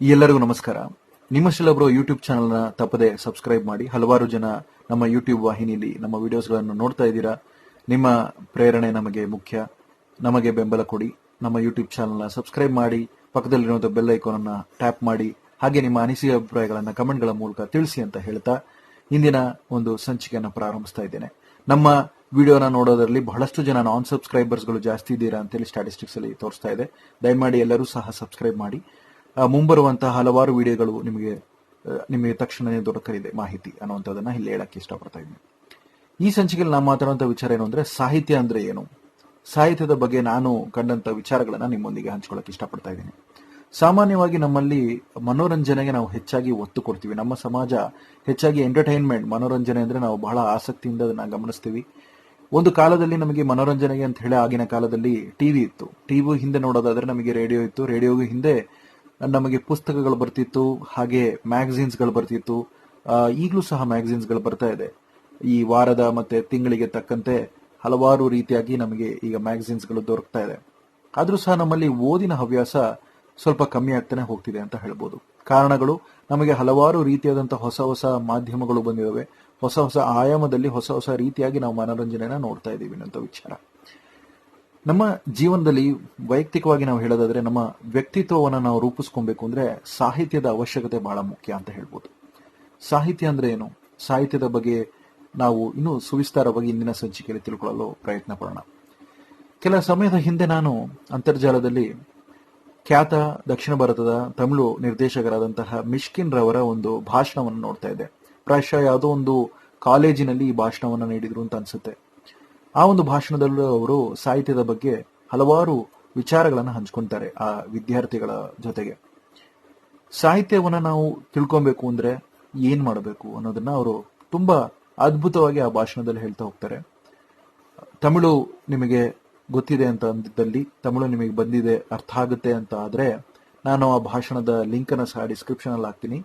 ಎಲ್ಲರಿಗೂ ನಮಸ್ಕಾರ. ನಿಮ್ಮ ಶಿಲಬ್ರೋ ಯೂಟ್ಯೂಬ್ ಚಾನೆಲ್ನ ತಪ್ಪದೆ ಸಬ್ಸ್ಕ್ರೈಬ್ ಮಾಡಿ. ಹಲವಾರು ಜನ ನಮ್ಮ ಯೂಟ್ಯೂಬ್ ವಾಹಿನಿಯಲ್ಲಿ ನಮ್ಮ ವಿಡಿಯೋಸ್ಗಳನ್ನು ನೋಡ್ತಾ ಇದ್ದೀರಾ. ನಿಮ್ಮ ಪ್ರೇರಣೆ ನಮಗೆ ಮುಖ್ಯ. ನಮಗೆ ಬೆಂಬಲ ಕೊಡಿ. ನಮ್ಮ ಯೂಟ್ಯೂಬ್ ಚಾನಲ್ನ ಸಬ್ಸ್ಕ್ರೈಬ್ ಮಾಡಿ. ಪಕ್ಕದಲ್ಲಿರುವಂತಹ ಬೆಲ್ ಐಕಾನ್ ಅನ್ನ ಟ್ಯಾಪ್ ಮಾಡಿ. ಹಾಗೆ ನಿಮ್ಮ ಅನಿಸಿಕೆ ಅಭಿಪ್ರಾಯಗಳನ್ನು ಕಮೆಂಟ್ಗಳ ಮೂಲಕ ತಿಳಿಸಿ ಅಂತ ಹೇಳ್ತಾ ಇಂದಿನ ಒಂದು ಸಂಚಿಕೆಯನ್ನು ಪ್ರಾರಂಭಿಸ್ತಾ ಇದ್ದೇನೆ. ನಮ್ಮ ವಿಡಿಯೋನ ನೋಡೋದರಲ್ಲಿ ಬಹಳಷ್ಟು ಜನ ನಾನ್ ಸಬ್ಸ್ಕ್ರೈಬರ್ಸ್ಗಳು ಜಾಸ್ತಿ ಇದ್ದೀರಾ ಅಂತೇಳಿ ಸ್ಟಾಟಿಸ್ಟಿಕ್ಸ್ ಅಲ್ಲಿ ತೋರಿಸ್ತಾ ಇದೆ. ದಯಮಾಡಿ ಎಲ್ಲರೂ ಸಹ ಸಬ್ಸ್ಕ್ರೈಬ್ ಮಾಡಿ. ಮುಂಬರುವಂತಹ ಹಲವಾರು ವಿಡಿಯೋಗಳು ನಿಮಗೆ ನಿಮಗೆ ತಕ್ಷಣವೇ ದೊರಕಲಿದೆ ಮಾಹಿತಿ ಅನ್ನುವಂಥದ್ದನ್ನು ಇಲ್ಲಿ ಹೇಳಕ್ಕೆ ಇಷ್ಟಪಡ್ತಾ ಇದ್ದೀನಿ. ಈ ಸಂಚಿಕೆಯಲ್ಲಿ ನಾನು ಮಾತಾಡುವಂಥ ವಿಚಾರ ಏನು ಅಂದರೆ ಸಾಹಿತ್ಯ ಅಂದ್ರೆ ಏನು? ಸಾಹಿತ್ಯದ ಬಗ್ಗೆ ನಾನು ಕಂಡಂತ ವಿಚಾರಗಳನ್ನು ನಿಮ್ಮೊಂದಿಗೆ ಹಂಚಿಕೊಳ್ಳಕ್ಕೆ ಇಷ್ಟಪಡ್ತಾ ಇದ್ದೀನಿ. ಸಾಮಾನ್ಯವಾಗಿ ನಮ್ಮಲ್ಲಿ ಮನೋರಂಜನೆಗೆ ನಾವು ಹೆಚ್ಚಾಗಿ ಒತ್ತು ಕೊಡ್ತೀವಿ. ನಮ್ಮ ಸಮಾಜ ಹೆಚ್ಚಾಗಿ ಎಂಟರ್ಟೈನ್ಮೆಂಟ್ ಮನೋರಂಜನೆ ಅಂದ್ರೆ ನಾವು ಬಹಳ ಆಸಕ್ತಿಯಿಂದ ಅದನ್ನ ಗಮನಿಸ್ತೀವಿ. ಒಂದು ಕಾಲದಲ್ಲಿ ನಮಗೆ ಮನೋರಂಜನೆಗೆ ಅಂತ ಹೇಳಿ ಆಗಿನ ಕಾಲದಲ್ಲಿ ಟಿವಿ ಇತ್ತು. ಟಿವಿ ಹಿಂದೆ ನೋಡೋದಾದ್ರೆ ನಮಗೆ ರೇಡಿಯೋ ಇತ್ತು. ರೇಡಿಯೋಗೂ ಹಿಂದೆ ನಮಗೆ ಪುಸ್ತಕಗಳು ಬರ್ತಿತ್ತು, ಹಾಗೆ ಮ್ಯಾಗ್ಝಿನ್ಸ್ಗಳು ಬರ್ತಿತ್ತು. ಈಗಲೂ ಸಹ ಮ್ಯಾಗಝಿನ್ಸ್ಗಳು ಬರ್ತಾ ಇದೆ. ಈ ವಾರದ ಮತ್ತೆ ತಿಂಗಳಿಗೆ ತಕ್ಕಂತೆ ಹಲವಾರು ರೀತಿಯಾಗಿ ನಮಗೆ ಈಗ ಮ್ಯಾಗ್ಝಿನ್ಸ್ಗಳು ದೊರಕ್ತಾ ಇದೆ. ಆದರೂ ಸಹ ನಮ್ಮಲ್ಲಿ ಓದಿನ ಹವ್ಯಾಸ ಸ್ವಲ್ಪ ಕಮ್ಮಿ ಆಗ್ತಾನೆ ಹೋಗ್ತಿದೆ ಅಂತ ಹೇಳ್ಬೋದು. ಕಾರಣಗಳು, ನಮಗೆ ಹಲವಾರು ರೀತಿಯಾದಂತಹ ಹೊಸ ಹೊಸ ಮಾಧ್ಯಮಗಳು ಬಂದಿದ್ದಾವೆ. ಹೊಸ ಹೊಸ ಆಯಾಮದಲ್ಲಿ ಹೊಸ ಹೊಸ ರೀತಿಯಾಗಿ ನಾವು ಮನೋರಂಜನೆನ ನೋಡ್ತಾ ಇದ್ದೀವಿ ಅಂತ ವಿಚಾರ. ನಮ್ಮ ಜೀವನದಲ್ಲಿ ವೈಯಕ್ತಿಕವಾಗಿ ನಾವು ಹೇಳೋದಾದ್ರೆ ನಮ್ಮ ವ್ಯಕ್ತಿತ್ವವನ್ನು ನಾವು ರೂಪಿಸ್ಕೊಬೇಕು ಅಂದ್ರೆ ಸಾಹಿತ್ಯದ ಅವಶ್ಯಕತೆ ಬಹಳ ಮುಖ್ಯ ಅಂತ ಹೇಳ್ಬೋದು. ಸಾಹಿತ್ಯ ಅಂದ್ರೆ ಏನು? ಸಾಹಿತ್ಯದ ಬಗ್ಗೆ ನಾವು ಇನ್ನೂ ಸುವಿಸ್ತಾರವಾಗಿ ಇಂದಿನ ಸಂಚಿಕೆಯಲ್ಲಿ ತಿಳ್ಕೊಳ್ಳಲು ಪ್ರಯತ್ನ ಪಡೋಣ. ಕೆಲ ಸಮಯದ ಹಿಂದೆ ನಾನು ಅಂತರ್ಜಾಲದಲ್ಲಿ ಖ್ಯಾತ ದಕ್ಷಿಣ ಭಾರತದ ತಮಿಳು ನಿರ್ದೇಶಕರಾದಂತಹ ಮಿಷ್ಕಿನ್ ರವರ ಒಂದು ಭಾಷಣವನ್ನು ನೋಡ್ತಾ ಇದ್ದೆ. ಪ್ರಾಯಶಃ ಯಾವುದೋ ಒಂದು ಕಾಲೇಜಿನಲ್ಲಿ ಈ ಭಾಷಣವನ್ನು ನೀಡಿದ್ರು ಅಂತ ಅನ್ಸುತ್ತೆ. ಆ ಒಂದು ಭಾಷಣದಲ್ಲೂ ಅವರು ಸಾಹಿತ್ಯದ ಬಗ್ಗೆ ಹಲವಾರು ವಿಚಾರಗಳನ್ನು ಹಂಚ್ಕೊಂತಾರೆ ಆ ವಿದ್ಯಾರ್ಥಿಗಳ ಜೊತೆಗೆ. ಸಾಹಿತ್ಯವನ್ನು ನಾವು ತಿಳ್ಕೊಬೇಕು ಅಂದ್ರೆ ಏನ್ ಮಾಡಬೇಕು ಅನ್ನೋದನ್ನ ಅವರು ತುಂಬಾ ಅದ್ಭುತವಾಗಿ ಆ ಭಾಷಣದಲ್ಲಿ ಹೇಳ್ತಾ ಹೋಗ್ತಾರೆ. ತಮಿಳು ನಿಮಗೆ ಗೊತ್ತಿದೆ ಅಂತ ಅಂದಿದ್ದಲ್ಲಿ, ತಮಿಳು ನಿಮಗೆ ಬಂದಿದೆ, ಅರ್ಥ ಆಗುತ್ತೆ ಅಂತ ಆದ್ರೆ ನಾನು ಆ ಭಾಷಣದ ಲಿಂಕ್ ಅನ್ನ ಸಹ ಡಿಸ್ಕ್ರಿಪ್ಷನ್ ಅಲ್ಲಿ ಹಾಕ್ತೀನಿ.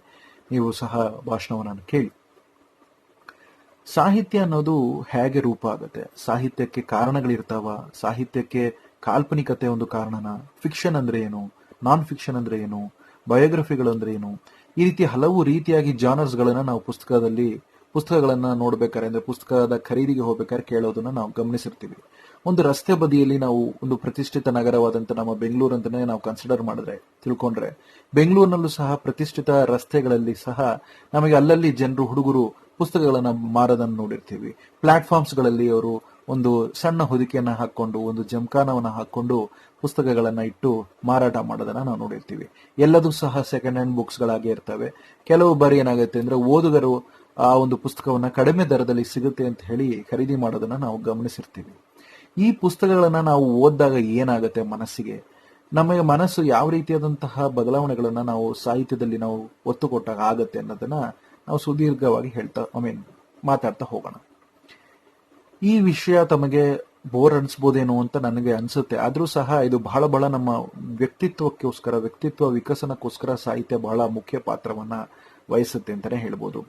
ನೀವು ಸಹ ಭಾಷಣವನ್ನು ಕೇಳಿ. ಸಾಹಿತ್ಯ ಅನ್ನೋದು ಹೇಗೆ ರೂಪ ಆಗುತ್ತೆ? ಸಾಹಿತ್ಯಕ್ಕೆ ಕಾರಣಗಳಿರ್ತಾವ? ಸಾಹಿತ್ಯಕ್ಕೆ ಕಾಲ್ಪನಿಕತೆ ಒಂದು ಕಾರಣನ? ಫಿಕ್ಷನ್ ಅಂದ್ರೆ ಏನು? ನಾನ್ ಫಿಕ್ಷನ್ ಅಂದ್ರೆ ಏನು? ಬಯೋಗ್ರಫಿಗಳು ಅಂದ್ರೆ ಏನು? ಈ ರೀತಿ ಹಲವು ರೀತಿಯಾಗಿ ಜಾನರ್ಸ್ ಗಳನ್ನ ನಾವು ಪುಸ್ತಕದಲ್ಲಿ, ಪುಸ್ತಕಗಳನ್ನ ನೋಡ್ಬೇಕಾರೆ, ಅಂದ್ರೆ ಪುಸ್ತಕದ ಖರೀದಿಗೆ ಹೋಗ್ಬೇಕಾದ್ರೆ ಕೇಳೋದನ್ನ ನಾವು ಗಮನಿಸಿರ್ತೀವಿ. ಒಂದು ರಸ್ತೆ ಬದಿಯಲ್ಲಿ ನಾವು ಒಂದು ಪ್ರತಿಷ್ಠಿತ ನಗರವಾದಂತ ನಮ್ಮ ಬೆಂಗಳೂರು ಅಂತಾನೆ ನಾವು ಕನ್ಸಿಡರ್ ಮಾಡಿದ್ರೆ, ತಿಳ್ಕೊಂಡ್ರೆ, ಬೆಂಗಳೂರಿನಲ್ಲೂ ಸಹ ಪ್ರತಿಷ್ಠಿತ ರಸ್ತೆಗಳಲ್ಲಿ ಸಹ ನಮಗೆ ಅಲ್ಲಲ್ಲಿ ಜನರು, ಹುಡುಗರು ಪುಸ್ತಕಗಳನ್ನ ಮಾರೋದನ್ನು ನೋಡಿರ್ತೀವಿ. ಪ್ಲಾಟ್ಫಾರ್ಮ್ಸ್ಗಳಲ್ಲಿ ಅವರು ಒಂದು ಸಣ್ಣ ಹೊದಿಕೆಯನ್ನ ಹಾಕೊಂಡು ಒಂದು ಜಮಖಾನವನ್ನ ಹಾಕೊಂಡು ಪುಸ್ತಕಗಳನ್ನು ಇಟ್ಟು ಮಾರಾಟ ಮಾಡೋದನ್ನು ನಾವು ನೋಡಿರ್ತೀವಿ. ಎಲ್ಲದೂ ಸಹ ಸೆಕೆಂಡ್ ಹ್ಯಾಂಡ್ ಬುಕ್ಸ್ ಗಳಾಗಿ ಇರ್ತವೆ. ಕೆಲವು ಬಾರಿ ಏನಾಗುತ್ತೆ ಅಂದ್ರೆ ಓದುಗರು ಆ ಒಂದು ಪುಸ್ತಕವನ್ನ ಕಡಿಮೆ ದರದಲ್ಲಿ ಸಿಗುತ್ತೆ ಅಂತ ಹೇಳಿ ಖರೀದಿ ಮಾಡೋದನ್ನ ನಾವು ಗಮನಿಸಿರ್ತೀವಿ. ಈ ಪುಸ್ತಕಗಳನ್ನು ನಾವು ಓದಿದಾಗ ಏನಾಗುತ್ತೆ ಮನಸ್ಸಿಗೆ? ನಮಗೆ ಮನಸ್ಸು ಯಾವ ರೀತಿಯಾದಂತಹ ಬದಲಾವಣೆಗಳನ್ನ ನಾವು ಸಾಹಿತ್ಯದಲ್ಲಿ ನಾವು ಒತ್ತು ಕೊಟ್ಟಾಗ ಆಗುತ್ತೆ ಅನ್ನೋದನ್ನ ನಾವು ಸುದೀರ್ಘವಾಗಿ ಹೇಳ್ತಾ ಐ ಮೀನ್ ಮಾತಾಡ್ತಾ ಹೋಗೋಣ. ಈ ವಿಷಯ ತಮಗೆ ಬೋರ್ ಅನ್ಸ್ಬೋದೇನೋ ಅಂತ ನನಗೆ ಅನ್ಸುತ್ತೆ. ಆದರೂ ಸಹ ಇದು ಬಹಳ ಬಹಳ ನಮ್ಮ ವ್ಯಕ್ತಿತ್ವಕ್ಕೋಸ್ಕರ, ವ್ಯಕ್ತಿತ್ವ ವಿಕಸನಕ್ಕೋಸ್ಕರ ಸಾಹಿತ್ಯ ಬಹಳ ಮುಖ್ಯ ಪಾತ್ರವನ್ನ ವಹಿಸುತ್ತೆ ಅಂತಾನೆ ಹೇಳ್ಬೋದು.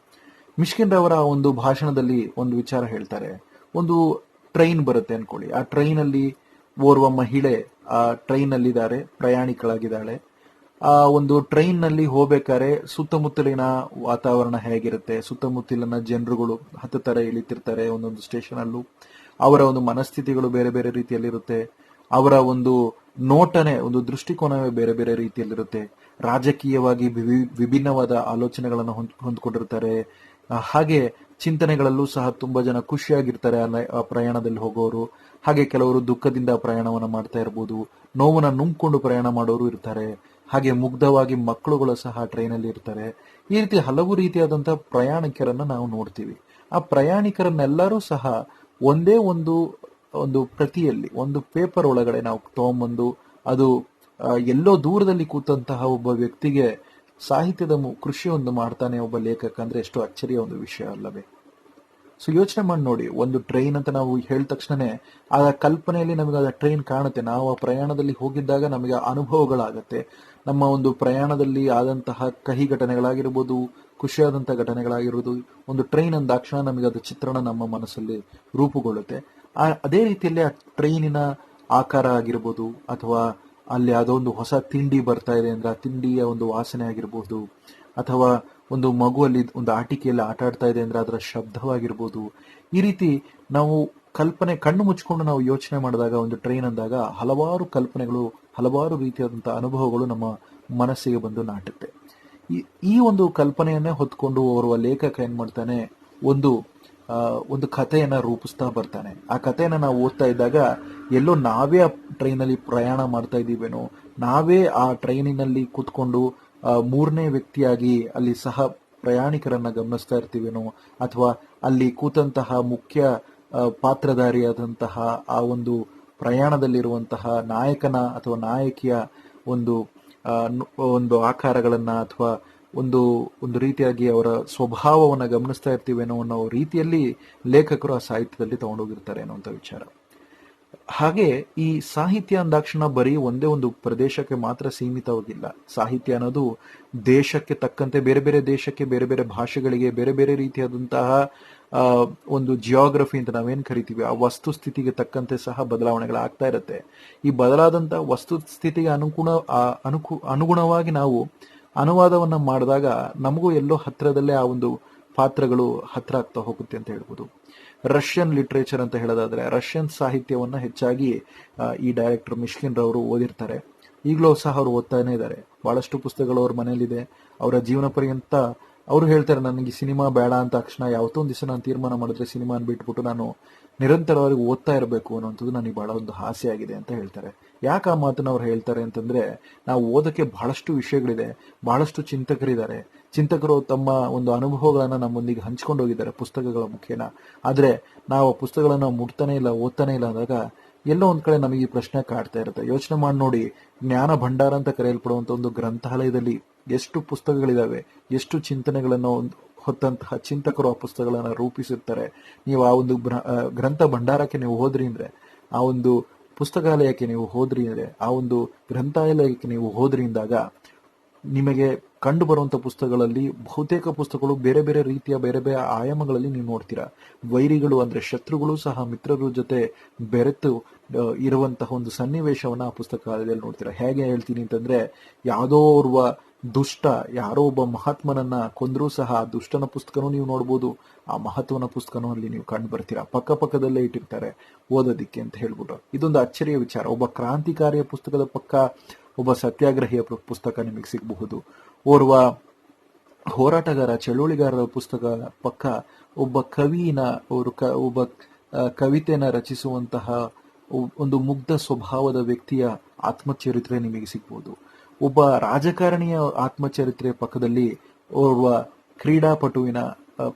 ಮಿಷ್ಕಿನ್ ರವರ ಒಂದು ಭಾಷಣದಲ್ಲಿ ಒಂದು ವಿಚಾರ ಹೇಳ್ತಾರೆ. ಒಂದು ಟ್ರೈನ್ ಬರುತ್ತೆ ಅನ್ಕೊಳ್ಳಿ. ಆ ಟ್ರೈನಲ್ಲಿ ಓರ್ವ ಮಹಿಳೆ ಆ ಟ್ರೈನಲ್ಲಿದ್ದಾರೆ ಪ್ರಯಾಣಿಕಳಾಗಿದ್ದಾಳೆ. ಆ ಒಂದು ಟ್ರೈನ್ನಲ್ಲಿ ಹೋಗ್ಬೇಕಾದ್ರೆ ಸುತ್ತಮುತ್ತಲಿನ ವಾತಾವರಣ ಹೇಗಿರುತ್ತೆ? ಸುತ್ತಮುತ್ತಲಿನ ಜನರುಗಳು ಹತ್ತುತ್ತಾರೆ, ಇಳಿತಿರ್ತಾರೆ ಒಂದೊಂದು ಸ್ಟೇಷನ್ ಅಲ್ಲೂ ಅವರ ಒಂದು ಮನಸ್ಥಿತಿಗಳು ಬೇರೆ ಬೇರೆ ರೀತಿಯಲ್ಲಿರುತ್ತೆ. ಅವರ ಒಂದು ನೋಟನೆ, ಒಂದು ದೃಷ್ಟಿಕೋನವೇ ಬೇರೆ ಬೇರೆ ರೀತಿಯಲ್ಲಿರುತ್ತೆ. ರಾಜಕೀಯವಾಗಿ ವಿಭಿನ್ನವಾದ ಆಲೋಚನೆಗಳನ್ನು ಹೊಂದ್- ಹೊಂದ್ಕೊಂಡಿರ್ತಾರೆ. ಹಾಗೆ ಚಿಂತನೆಗಳಲ್ಲೂ ಸಹ ತುಂಬಾ ಜನ ಖುಷಿಯಾಗಿರ್ತಾರೆ ಆ ಪ್ರಯಾಣದಲ್ಲಿ ಹೋಗೋರು. ಹಾಗೆ ಕೆಲವರು ದುಃಖದಿಂದ ಪ್ರಯಾಣವನ್ನು ಮಾಡ್ತಾ ಇರ್ಬೋದು. ನೋವನ್ನ ನುಂಗ್ಕೊಂಡು ಪ್ರಯಾಣ ಮಾಡೋರು ಇರ್ತಾರೆ. ಹಾಗೆ ಮುಗ್ಧವಾಗಿ ಮಕ್ಕಳುಗಳು ಸಹ ಟ್ರೈನಲ್ಲಿ ಇರ್ತಾರೆ. ಈ ರೀತಿ ಹಲವು ರೀತಿಯಾದಂತಹ ಪ್ರಯಾಣಿಕರನ್ನ ನಾವು ನೋಡ್ತೀವಿ. ಆ ಪ್ರಯಾಣಿಕರನ್ನೆಲ್ಲರೂ ಸಹ ಒಂದೇ ಒಂದು ಒಂದು ಪ್ರತಿಯಲ್ಲಿ, ಒಂದು ಪೇಪರ್ ಒಳಗಡೆ ನಾವು ತಗೊಂಬಂದು ಅದು ಎಲ್ಲೋ ದೂರದಲ್ಲಿ ಕೂತಂತಹ ಒಬ್ಬ ವ್ಯಕ್ತಿಗೆ ಸಾಹಿತ್ಯದ ಕೃಷಿಯೊಂದು ಮಾಡ್ತಾನೆ ಒಬ್ಬ ಲೇಖಕ ಅಂದ್ರೆ ಎಷ್ಟು ಅಚ್ಚರಿಯ ಒಂದು ವಿಷಯ ಅಲ್ಲವೇ. ಸೊ ಯೋಚನೆ ಮಾಡಿ ನೋಡಿ. ಒಂದು ಟ್ರೈನ್ ಅಂತ ನಾವು ಹೇಳಿದ ತಕ್ಷಣನೇ ಆ ಕಲ್ಪನೆಯಲ್ಲಿ ನಮಗೆ ಆ ಟ್ರೈನ್ ಕಾಣುತ್ತೆ. ನಾವು ಆ ಪ್ರಯಾಣದಲ್ಲಿ ಹೋಗಿದ್ದಾಗ ನಮಗೆ ಅನುಭವಗಳಾಗುತ್ತೆ. ನಮ್ಮ ಒಂದು ಪ್ರಯಾಣದಲ್ಲಿ ಆದಂತಹ ಕಹಿ ಘಟನೆಗಳಾಗಿರ್ಬೋದು, ಖುಷಿಯಾದಂತಹ ಘಟನೆಗಳಾಗಿರ್ಬೋದು, ಒಂದು ಟ್ರೈನ್ ಅಂದಾಕ್ಷಣ ನಮಗೆ ಅದು ಚಿತ್ರಣ ನಮ್ಮ ಮನಸ್ಸಲ್ಲಿ ರೂಪುಗೊಳ್ಳುತ್ತೆ. ಆ, ಅದೇ ರೀತಿಯಲ್ಲಿ ಆ ಟ್ರೈನಿನ ಆಕಾರ ಆಗಿರ್ಬೋದು, ಅಥವಾ ಅಲ್ಲಿ ಅದೊಂದು ಹೊಸ ತಿಂಡಿ ಬರ್ತಾ ಇದೆ ಅಂದ್ರೆ ಆ ತಿಂಡಿಯ ಒಂದು ವಾಸನೆ ಆಗಿರ್ಬೋದು, ಅಥವಾ ಒಂದು ಮಗುವಲ್ಲಿ ಒಂದು ಆಟಿಕೆಯಲ್ಲಿ ಆಟ ಆಡ್ತಾ ಇದೆ ಅಂದ್ರೆ ಅದರ ಶಬ್ದವಾಗಿರ್ಬೋದು. ಈ ರೀತಿ ನಾವು ಕಲ್ಪನೆ ಕಣ್ಣು ಮುಚ್ಕೊಂಡು ನಾವು ಯೋಚನೆ ಮಾಡಿದಾಗ, ಒಂದು ಟ್ರೈನ್ ಅಂದಾಗ ಹಲವಾರು ಕಲ್ಪನೆಗಳು, ಹಲವಾರು ರೀತಿಯಾದಂಥ ಅನುಭವಗಳು ನಮ್ಮ ಮನಸ್ಸಿಗೆ ಬಂದು ನಾಟುತ್ತೆ. ಈ- ಒಂದು ಕಲ್ಪನೆಯನ್ನೇ ಹೊತ್ಕೊಂಡು ಓರ್ವ ಲೇಖಕ ಏನ್ ಮಾಡ್ತಾನೆ, ಒಂದು ಒಂದು ಕಥೆಯನ್ನ ರೂಪಿಸ್ತಾ ಬರ್ತಾನೆ. ಆ ಕಥೆಯನ್ನ ನಾವು ಓದ್ತಾ ಇದ್ದಾಗ ಎಲ್ಲೋ ನಾವೇ ಆ ಟ್ರೈನಲ್ಲಿ ಪ್ರಯಾಣ ಮಾಡ್ತಾ ಇದ್ದೀವೇನೋ, ನಾವೇ ಆ ಟ್ರೈನಿನಲ್ಲಿ ಕೂತ್ಕೊಂಡು ಮೂರನೇ ವ್ಯಕ್ತಿಯಾಗಿ ಅಲ್ಲಿ ಸಹ ಪ್ರಯಾಣಿಕರನ್ನ ಗಮನಿಸ್ತಾ ಇರ್ತೀವೇನೋ ಅಥವಾ ಅಲ್ಲಿ ಕೂತಂತಹ ಮುಖ್ಯ ಪಾತ್ರಧಾರಿಯಾದಂತಹ ಆ ಒಂದು ಪ್ರಯಾಣದಲ್ಲಿರುವಂತಹ ನಾಯಕನ ಅಥವಾ ನಾಯಕಿಯ ಒಂದು ಒಂದು ಆಕಾರಗಳನ್ನ ಅಥವಾ ಒಂದು ಒಂದು ರೀತಿಯಾಗಿ ಅವರ ಸ್ವಭಾವವನ್ನ ಗಮನಿಸ್ತಾ ಇರ್ತೀವೇನೋ ಅನ್ನೋ ರೀತಿಯಲ್ಲಿ ಲೇಖಕರು ಆ ಸಾಹಿತ್ಯದಲ್ಲಿ ತಗೊಂಡೋಗಿರ್ತಾರೆ ಅನ್ನುವಂಥ ವಿಚಾರ. ಹಾಗೆ ಈ ಸಾಹಿತ್ಯ ಅಂದಾಕ್ಷಣ ಬರೀ ಒಂದೇ ಒಂದು ಪ್ರದೇಶಕ್ಕೆ ಮಾತ್ರ ಸೀಮಿತವಾಗಿಲ್ಲ. ಸಾಹಿತ್ಯ ಅನ್ನೋದು ದೇಶಕ್ಕೆ ತಕ್ಕಂತೆ ಬೇರೆ ಬೇರೆ ದೇಶಕ್ಕೆ ಬೇರೆ ಬೇರೆ ಭಾಷೆಗಳಿಗೆ ಬೇರೆ ಬೇರೆ ರೀತಿಯಾದಂತಹ ಒಂದು ಜಿಯೋಗ್ರಫಿ ಅಂತ ನಾವೇನ್ ಕರಿತೀವಿ, ಆ ವಸ್ತುಸ್ಥಿತಿಗೆ ತಕ್ಕಂತೆ ಸಹ ಬದಲಾವಣೆಗಳಾಗ್ತಾ ಇರುತ್ತೆ. ಈ ಬದಲಾದಂತಹ ವಸ್ತುಸ್ಥಿತಿಗೆ ಅನುಗುಣ ಅನುಕು, ಅನುಗುಣವಾಗಿ ನಾವು ಅನುವಾದವನ್ನ ಮಾಡಿದಾಗ ನಮಗೂ ಎಲ್ಲೋ ಹತ್ರದಲ್ಲೇ ಆ ಒಂದು ಪಾತ್ರಗಳು ಹತ್ರ ಆಗ್ತಾ ಹೋಗುತ್ತೆ ಅಂತ ಹೇಳ್ಬೋದು. ರಷ್ಯನ್ ಲಿಟ್ರೇಚರ್ ಅಂತ ಹೇಳೋದಾದ್ರೆ ರಷ್ಯನ್ ಸಾಹಿತ್ಯವನ್ನ ಹೆಚ್ಚಾಗಿ ಈ ಡೈರೆಕ್ಟರ್ ಮಿಶ್ಕಿನ್ ರವರು ಓದಿರ್ತಾರೆ. ಈಗಲೂ ಸಹ ಅವರು ಓದ್ತಾನೆ ಇದ್ದಾರೆ. ಬಹಳಷ್ಟು ಪುಸ್ತಕಗಳು ಅವ್ರ ಮನೇಲಿದೆ. ಅವರ ಜೀವನ ಪರ್ಯಂತ ಅವರು ಹೇಳ್ತಾರೆ, ನನಗೆ ಸಿನಿಮಾ ಬೇಡ ಅಂತ ತಕ್ಷಣ ಯಾವತ್ತೊಂದು ದಿವಸ ನಾನು ತೀರ್ಮಾನ ಮಾಡಿದ್ರೆ ಸಿನಿಮಾ ಬಿಟ್ಬಿಟ್ಟು ನಾನು ನಿರಂತರವಾಗಿ ಓದ್ತಾ ಇರಬೇಕು ಅನ್ನೋಂಥದ್ದು ನನಗೆ ಬಹಳ ಒಂದು ಆಸೆ ಆಗಿದೆ ಅಂತ ಹೇಳ್ತಾರೆ. ಯಾಕೆ ಆ ಮಾತನ್ನು ಅವ್ರು ಹೇಳ್ತಾರೆ ಅಂತಂದ್ರೆ, ನಾವು ಓದಕ್ಕೆ ಬಹಳಷ್ಟು ವಿಷಯಗಳಿದೆ, ಬಹಳಷ್ಟು ಚಿಂತಕರಿದ್ದಾರೆ. ಚಿಂತಕರು ತಮ್ಮ ಒಂದು ಅನುಭವಗಳನ್ನು ನಮ್ಮೊಂದಿಗೆ ಹಂಚ್ಕೊಂಡು ಹೋಗಿದ್ದಾರೆ, ಪುಸ್ತಕಗಳ ಮುಖೇನ. ಆದರೆ ನಾವು ಪುಸ್ತಕಗಳನ್ನು ಪುಸ್ತಕಗಳನ್ನ ಮುಟ್ತಾನೆ ಇಲ್ಲ, ಓದ್ತಾನೆ ಇಲ್ಲ ಅಂದಾಗ ಎಲ್ಲೋ ಒಂದ್ ಕಡೆ ನಮಗೆ ಈ ಪ್ರಶ್ನೆ ಕಾಡ್ತಾ ಇರುತ್ತೆ. ಯೋಚನೆ ಮಾಡಿ ನೋಡಿ, ಜ್ಞಾನ ಭಂಡಾರ ಅಂತ ಕರೆಯಲ್ಪಡುವಂತ ಒಂದು ಗ್ರಂಥಾಲಯದಲ್ಲಿ ಎಷ್ಟು ಪುಸ್ತಕಗಳಿದಾವೆ, ಎಷ್ಟು ಚಿಂತನೆಗಳನ್ನು ಒಂದು ಹೊತ್ತಂತಹ ಚಿಂತಕರು ಆ ಪುಸ್ತಕಗಳನ್ನು ರೂಪಿಸಿರ್ತಾರೆ. ನೀವು ಆ ಒಂದು ಗ್ರಂಥ ಭಂಡಾರಕ್ಕೆ ನೀವು ಹೋದ್ರಿ ಅಂದ್ರೆ, ಆ ಒಂದು ಪುಸ್ತಕಾಲಯಕ್ಕೆ ನೀವು ಹೋದ್ರಿ ಅಂದ್ರೆ, ಆ ಒಂದು ಗ್ರಂಥಾಲಯಕ್ಕೆ ನೀವು ಹೋದ್ರಿ ಅಂದಾಗ ನಿಮಗೆ ಕಂಡು ಬರುವಂತ ಪುಸ್ತಕಗಳಲ್ಲಿ ಬಹುತೇಕ ಪುಸ್ತಕಗಳು ಬೇರೆ ಬೇರೆ ರೀತಿಯ ಬೇರೆ ಬೇರೆ ಆಯಾಮಗಳಲ್ಲಿ ನೀವು ನೋಡ್ತೀರಾ. ವೈರಿಗಳು ಅಂದ್ರೆ ಶತ್ರುಗಳು ಸಹ ಮಿತ್ರರ ಜೊತೆ ಬೆರೆತು ಇರುವಂತಹ ಒಂದು ಸನ್ನಿವೇಶವನ್ನ ಆ ಪುಸ್ತಕದಲ್ಲಿ ನೋಡ್ತೀರಾ. ಹೇಗೆ ಹೇಳ್ತೀನಿ ಅಂತಂದ್ರೆ, ಯಾವುದೋ ಓರ್ವ ದುಷ್ಟ, ಯಾರೋ ಒಬ್ಬ ಮಹಾತ್ಮನನ್ನ ಕೊಂದರೂ ಸಹ ಆ ದುಷ್ಟನ ಪುಸ್ತಕನೂ ನೀವು ನೋಡ್ಬೋದು, ಆ ಮಹತ್ವನ ಪುಸ್ತಕನೂ ಅಲ್ಲಿ ನೀವು ಕಂಡು ಬರ್ತೀರಾ ಪಕ್ಕ ಪಕ್ಕದಲ್ಲೇ ಇಟ್ಟಿರ್ತಾರೆ ಓದೋದಿಕ್ಕೆ ಅಂತ ಹೇಳ್ಬಿಟ್ಟು. ಇದೊಂದು ಅಚ್ಚರಿಯ ವಿಚಾರ. ಒಬ್ಬ ಕ್ರಾಂತಿಕಾರಿಯ ಪುಸ್ತಕದ ಪಕ್ಕ ಒಬ್ಬ ಸತ್ಯಾಗ್ರಹಿಯ ಪುಸ್ತಕ ನಿಮಗೆ ಸಿಗಬಹುದು. ಓರ್ವ ಹೋರಾಟಗಾರ, ಚಳುವಳಿಗಾರರ ಪುಸ್ತಕ ಪಕ್ಕ ಒಬ್ಬ ಕವಿನ, ಅವರು ಕ, ಒಬ್ಬ ಕವಿತೆನ ರಚಿಸುವಂತಹ ಒಂದು ಮುಗ್ಧ ಸ್ವಭಾವದ ವ್ಯಕ್ತಿಯ ಆತ್ಮಚರಿತ್ರೆ ನಿಮಗೆ ಸಿಗ್ಬೋದು ಒಬ್ಬ ರಾಜಕಾರಣಿಯ ಆತ್ಮಚರಿತ್ರೆ ಪಕ್ಕದಲ್ಲಿ ಓರ್ವ ಕ್ರೀಡಾಪಟುವಿನ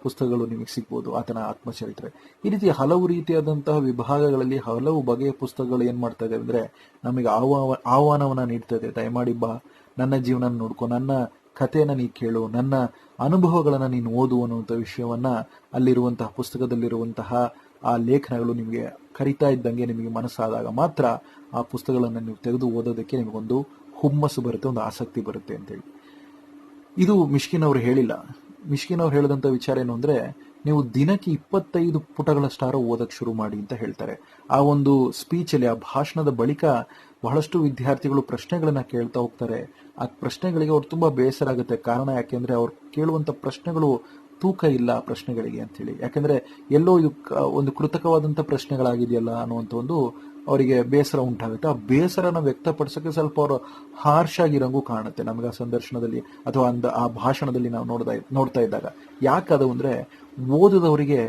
ಪುಸ್ತಕಗಳು ನಿಮಗೆ ಸಿಗ್ಬೋದು ಆತನ ಆತ್ಮಚರಿತ್ರೆ. ಈ ರೀತಿ ಹಲವು ರೀತಿಯಾದಂತಹ ವಿಭಾಗಗಳಲ್ಲಿ ಹಲವು ಬಗೆಯ ಪುಸ್ತಕಗಳು ಏನ್ ಮಾಡ್ತಾ ಇದೆ ಅಂದ್ರೆ ನಮಗೆ ಆಹ್ವಾನ ಆಹ್ವಾನವನ್ನ ನೀಡ್ತದೆ ದಯಮಾಡಿ ಬಾ, ನನ್ನ ಜೀವನ ನೋಡ್ಕೊ, ನನ್ನ ಕಥೆಯನ್ನ ನೀ ಕೇಳು, ನನ್ನ ಅನುಭವಗಳನ್ನ ನೀನು ಓದು ಅನ್ನುವಂಥ ವಿಷಯವನ್ನ ಅಲ್ಲಿರುವಂತಹ, ಪುಸ್ತಕದಲ್ಲಿರುವಂತಹ ಆ ಲೇಖನಗಳು ನಿಮಗೆ ಕರಿತಾ ಇದ್ದಂಗೆ ನಿಮಗೆ ಮನಸ್ಸಾದಾಗ ಮಾತ್ರ ಆ ಪುಸ್ತಕಗಳನ್ನು ನೀವು ತೆಗೆದು ಓದೋದಕ್ಕೆ ನಿಮಗೊಂದು ಹುಮ್ಮಸ್ಸು ಬರುತ್ತೆ, ಒಂದು ಆಸಕ್ತಿ ಬರುತ್ತೆ ಅಂತೇಳಿ. ಇದು ಮಿಷ್ಕಿನ್ ಅವರು ಹೇಳಿಲ್ಲ. ಮಿಷ್ಕಿನ್ ಅವ್ರು ಹೇಳಿದಂಥ ವಿಚಾರ ಏನು ಅಂದರೆ, ನೀವು ದಿನಕ್ಕೆ ಇಪ್ಪತ್ತೈದು ಪುಟಗಳಷ್ಟಾರ ಓದಕ್ಕೆ ಶುರು ಮಾಡಿ ಅಂತ ಹೇಳ್ತಾರೆ. ಆ ಒಂದು ಸ್ಪೀಚಲ್ಲಿ ಆ ಭಾಷಣದ ಬಳಿಕ ಬಹಳಷ್ಟು ವಿದ್ಯಾರ್ಥಿಗಳು ಪ್ರಶ್ನೆಗಳನ್ನ ಕೇಳ್ತಾ ಹೋಗ್ತಾರೆ. ಆ ಪ್ರಶ್ನೆಗಳಿಗೆ ಅವ್ರು ತುಂಬಾ ಬೇಸರ ಆಗುತ್ತೆ. ಕಾರಣ ಯಾಕೆಂದ್ರೆ ಅವ್ರು ಕೇಳುವಂತ ಪ್ರಶ್ನೆಗಳು ತೂಕ ಇಲ್ಲ ಪ್ರಶ್ನೆಗಳಿಗೆ ಅಂತ ಹೇಳಿ. ಯಾಕಂದ್ರೆ, ಎಲ್ಲೋ ಇದು ಒಂದು ಕೃತಕವಾದಂಥ ಪ್ರಶ್ನೆಗಳಾಗಿದೆಯಲ್ಲ ಅನ್ನುವಂತ ಒಂದು ಅವರಿಗೆ ಬೇಸರ ಉಂಟಾಗುತ್ತೆ. ಆ ಬೇಸರನ ವ್ಯಕ್ತಪಡಿಸೋಕೆ ಸ್ವಲ್ಪ ಅವರು ಹಾರ್ಶ್ ಆಗಿರಂಗೂ ಕಾಣುತ್ತೆ. ನಮಗೆ ಆ ಸಂದರ್ಶನದಲ್ಲಿ ಅಥವಾ ಅಂದ ಆ ಭಾಷಣದಲ್ಲಿ ನಾವು ನೋಡ್ತಾ ನೋಡ್ತಾ ಇದ್ದಾಗ. ಯಾಕದು ಅಂದರೆ ಓದಿದವರಿಗೆ,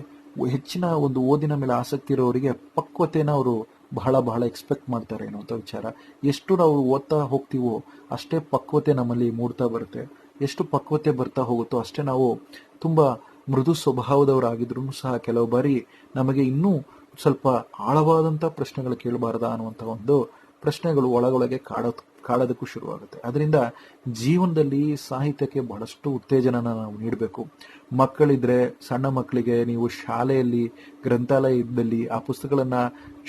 ಹೆಚ್ಚಿನ ಒಂದು ಓದಿನ ಮೇಲೆ ಆಸಕ್ತಿ ಇರೋರಿಗೆ ಪಕ್ವತೆನ ಅವರು ಬಹಳ ಬಹಳ ಎಕ್ಸ್ಪೆಕ್ಟ್ ಮಾಡ್ತಾರೆ ಅನ್ನುವಂಥ ವಿಚಾರ. ಎಷ್ಟು ನಾವು ಓದ್ತಾ ಹೋಗ್ತೀವೋ ಅಷ್ಟೇ ಪಕ್ವತೆ ನಮ್ಮಲ್ಲಿ ಮೂಡ್ತಾ ಬರುತ್ತೆ. ಎಷ್ಟು ಪಕ್ವತೆ ಬರ್ತಾ ಹೋಗುತ್ತೋ ಅಷ್ಟೇ ನಾವು ತುಂಬ ಮೃದು ಸ್ವಭಾವದವರಾಗಿದ್ರು ಸಹ ಕೆಲವು ಬಾರಿ ನಮಗೆ ಇನ್ನೂ ಸ್ವಲ್ಪ ಆಳವಾದಂಥ ಪ್ರಶ್ನೆಗಳು ಕೇಳಬಾರದ ಅನ್ನುವಂಥ ಒಂದು ಪ್ರಶ್ನೆಗಳು ಒಳಗೊಳಗೆ ಕಾಡೋದ್ ಕಾಡೋದಕ್ಕೂ ಶುರುವಾಗುತ್ತೆ. ಅದರಿಂದ ಜೀವನದಲ್ಲಿ ಸಾಹಿತ್ಯಕ್ಕೆ ಬಹಳಷ್ಟು ಉತ್ತೇಜನ ನಾವು ನೀಡಬೇಕು. ಮಕ್ಕಳಿದ್ರೆ ಸಣ್ಣ ಮಕ್ಕಳಿಗೆ ನೀವು ಶಾಲೆಯಲ್ಲಿ, ಗ್ರಂಥಾಲಯದಲ್ಲಿ ಆ ಪುಸ್ತಕಗಳನ್ನು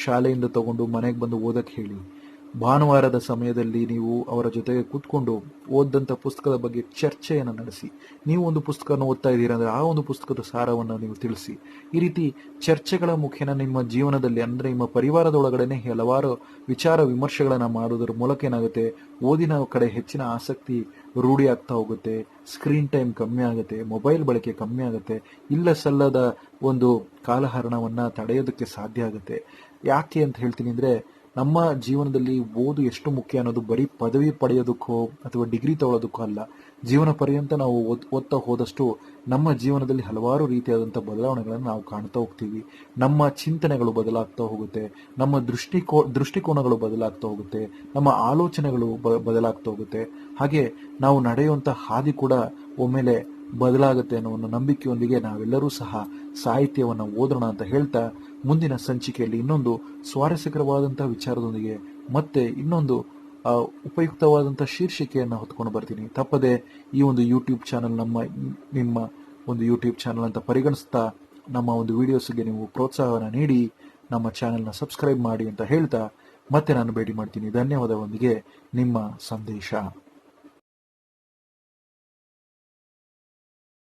ಶಾಲೆಯಿಂದ ತಗೊಂಡು ಮನೆಗೆ ಬಂದು ಓದಕ್ಕೆ ಹೇಳಿ. ಭಾನುವಾರದ ಸಮಯದಲ್ಲಿ ನೀವು ಅವರ ಜೊತೆಗೆ ಕೂತ್ಕೊಂಡು ಓದಂತ ಪುಸ್ತಕದ ಬಗ್ಗೆ ಚರ್ಚೆಯನ್ನು ನಡೆಸಿ. ನೀವು ಒಂದು ಪುಸ್ತಕವನ್ನು ಓದ್ತಾ ಇದ್ದೀರಾ ಅಂದ್ರೆ ಆ ಒಂದು ಪುಸ್ತಕದ ಸಾರವನ್ನು ನೀವು ತಿಳಿಸಿ. ಈ ರೀತಿ ಚರ್ಚೆಗಳ ಮುಖೇನ ನಿಮ್ಮ ಜೀವನದಲ್ಲಿ ಅಂದ್ರೆ ನಿಮ್ಮ ಪರಿವಾರದೊಳಗಡೆನೆ ಹಲವಾರು ವಿಚಾರ ವಿಮರ್ಶೆಗಳನ್ನು ಮಾಡುವುದರ ಮೂಲಕ ಏನಾಗುತ್ತೆ? ಓದಿನ ಕಡೆ ಹೆಚ್ಚಿನ ಆಸಕ್ತಿ ರೂಢಿ ಆಗ್ತಾ ಹೋಗುತ್ತೆ. ಸ್ಕ್ರೀನ್ ಟೈಮ್ ಕಮ್ಮಿ ಆಗುತ್ತೆ. ಮೊಬೈಲ್ ಬಳಕೆ ಕಮ್ಮಿ ಆಗುತ್ತೆ. ಇಲ್ಲ ಸಲ್ಲದ ಒಂದು ಕಾಲಹರಣವನ್ನ ತಡೆಯೋದಕ್ಕೆ ಸಾಧ್ಯ ಆಗುತ್ತೆ. ಯಾಕೆ ಅಂತ ಹೇಳ್ತೀನಿ ಅಂದ್ರೆ ನಮ್ಮ ಜೀವನದಲ್ಲಿ ಓದು ಎಷ್ಟು ಮುಖ್ಯ ಅನ್ನೋದು ಬರೀ ಪದವಿ ಪಡೆಯೋದಕ್ಕೋ ಅಥವಾ ಡಿಗ್ರಿ ತಗೊಳ್ಳೋದಕ್ಕೋ ಅಲ್ಲ, ಜೀವನ ಪರ್ಯಂತ ನಾವು ಓದ್- ಓದ್ತಾ ಹೋದಷ್ಟು ನಮ್ಮ ಜೀವನದಲ್ಲಿ ಹಲವಾರು ರೀತಿಯಾದಂಥ ಬದಲಾವಣೆಗಳನ್ನು ನಾವು ಕಾಣ್ತಾ ಹೋಗ್ತೀವಿ. ನಮ್ಮ ಚಿಂತನೆಗಳು ಬದಲಾಗ್ತಾ ಹೋಗುತ್ತೆ, ನಮ್ಮ ದೃಷ್ಟಿಕೋ, ದೃಷ್ಟಿಕೋನಗಳು ಬದಲಾಗ್ತಾ ಹೋಗುತ್ತೆ, ನಮ್ಮ ಆಲೋಚನೆಗಳು ಬದಲಾಗ್ತಾ ಹೋಗುತ್ತೆ. ಹಾಗೆ ನಾವು ನಡೆಯುವಂಥ ಹಾದಿ ಕೂಡ ಒಮ್ಮೆಲೆ ಬದಲಾಗುತ್ತೆ ಅನ್ನೋ ಒಂದು ನಂಬಿಕೆಯೊಂದಿಗೆ ನಾವೆಲ್ಲರೂ ಸಹ ಸಾಹಿತ್ಯವನ್ನು ಓದೋಣ ಅಂತ ಹೇಳ್ತಾ ಮುಂದಿನ ಸಂಚಿಕೆಯಲ್ಲಿ ಇನ್ನೊಂದು ಸ್ವಾರಸ್ಯಕರವಾದಂಥ ವಿಚಾರದೊಂದಿಗೆ ಮತ್ತೆ ಇನ್ನೊಂದು ಉಪಯುಕ್ತವಾದಂಥ ಶೀರ್ಷಿಕೆಯನ್ನು ಹೊತ್ಕೊಂಡು ಬರ್ತೀನಿ. ತಪ್ಪದೆ ಈ ಒಂದು ಯೂಟ್ಯೂಬ್ ಚಾನಲ್ ನಮ್ಮ, ನಿಮ್ಮ ಒಂದು ಯೂಟ್ಯೂಬ್ ಚಾನಲ್ ಅಂತ ಪರಿಗಣಿಸ್ತಾ ನಮ್ಮ ಒಂದು ವಿಡಿಯೋಸ್ಗೆ ನೀವು ಪ್ರೋತ್ಸಾಹವನ್ನು ನೀಡಿ, ನಮ್ಮ ಚಾನೆಲ್ನ ಸಬ್ಸ್ಕ್ರೈಬ್ ಮಾಡಿ ಅಂತ ಹೇಳ್ತಾ ಮತ್ತೆ ನಾನು ಭೇಟಿ ಮಾಡ್ತೀನಿ. ಧನ್ಯವಾದವೊಂದಿಗೆ ನಿಮ್ಮ ಸಂದೇಶ.